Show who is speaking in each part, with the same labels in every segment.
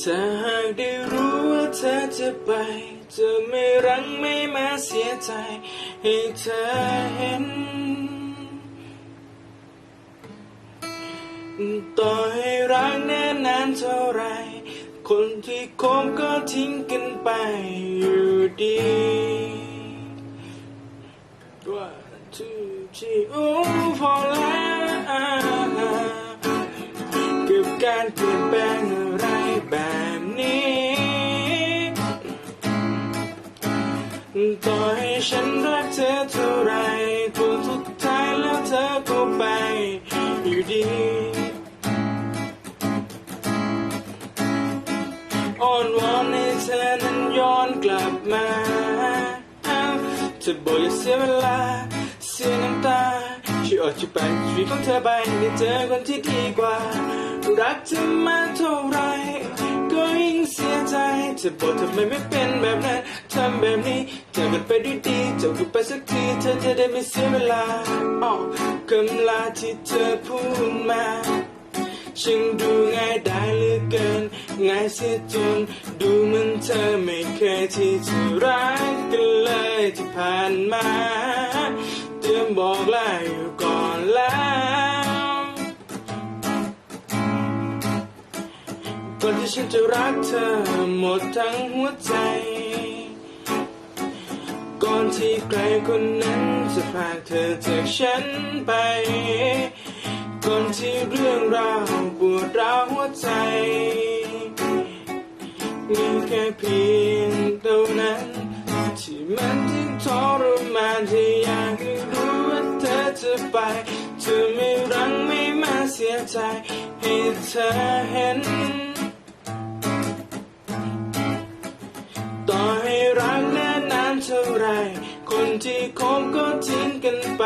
Speaker 1: ถ้าหากได้รู้ว่าเธอจะไป จะไม่รังไม่มาเสียใจ ให้เธอเห็น ต่อให้รักแน่นานเท่าไร คนที่คบก็ทิ้งกันไปอยู่ดี One two three โอ้พอแล้วเกับการเปลี่ยนแปลงอะไร ต่อให้ฉันรักเธอเท่าไรผลสุดท้ายแล้วเธอก็ไปอยู่ดีอ้อนวอนให้เธอนั้นย้อนกลับมาเธอบอกอย่าเสียเวลา เสียน้ำตาช่วยออกจากไปชีวิตของเธอไปได้เจอคนที่ดีกว่า รักเธอมาเท่าไร เสียใจเธอบอกทำไมไม่เป็นแบบนั้นทำแบบนี้เธอกันไปด้วยดีจบกันไปสักทีเธอจะได้ไม่เสียเวลาอ้อคำลาที่เธอพูดมาช่างดูง่ายได้เหลือเกินง่ายเสียจนดูเหมือนเธอไม่เคยที่จะรักกันเลยที่ผ่านมาเตรียมบอกลาอยู่ก่อน ก่อนที่ฉันจะรักเธอหมดทั้งหัวใจ ก่อนที่ใครคนนั้นจะพาเธอจากฉันไปก่อนที่เรื่องราวปวดร้าวหัวใจ มีแค่เพียงเท่านั้น ที่มันที่ทรมานที่อยากให้รู้ว่าเธอจะไปเธอไม่รังไม่มาเสียใจ ให้เธอเห็น ไร คนที่คบก็ทิ้งกันไป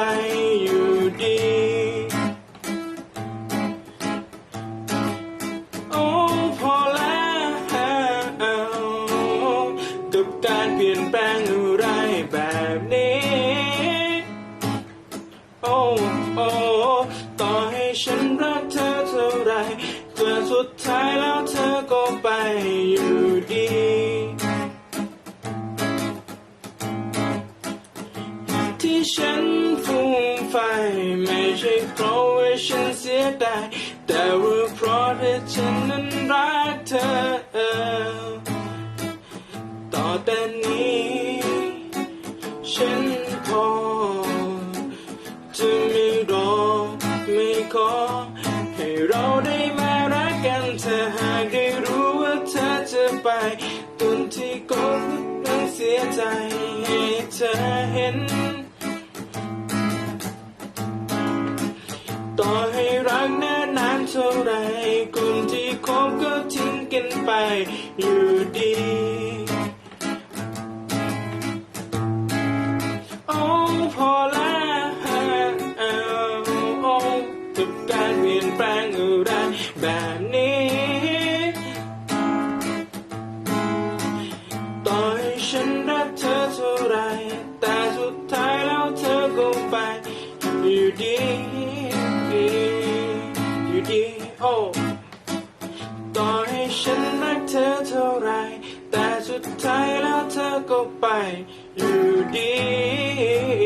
Speaker 1: อยู่ดี โอ้พอแล้วกับการเปลี่ยนแปลงอะไรแบบนี้ โอ้โอ้ต่อให้ฉันรักเธอเท่าไรแต่สุด ที่ฉันฟุ้งไฟไม่ใช่เพราะว่าฉันเสียดายแต่ว่าเพราะที่ฉันนั้นรักเธอ ต่อแต่นี้ ฉันพอ จะไม่รอไม่ขอ ให้เราได้มารักกันเธอหากได้รู้ว่าเธอจะไปตนที่ก็ต้องเสียใจให้เธอเห็น เท่าไรคนที่คบก็ทิ้งกันไปอยู่ดีโอ้พอแล้วโอ้กับการเปลี่ยนแปลงอะไรแบบนี้ต่อให้ฉันรักเธอ ดีโอ้ต่อให้ฉันรักเธอเท่าไร แต่สุดท้ายแล้วเธอก็ไปอยู่ดี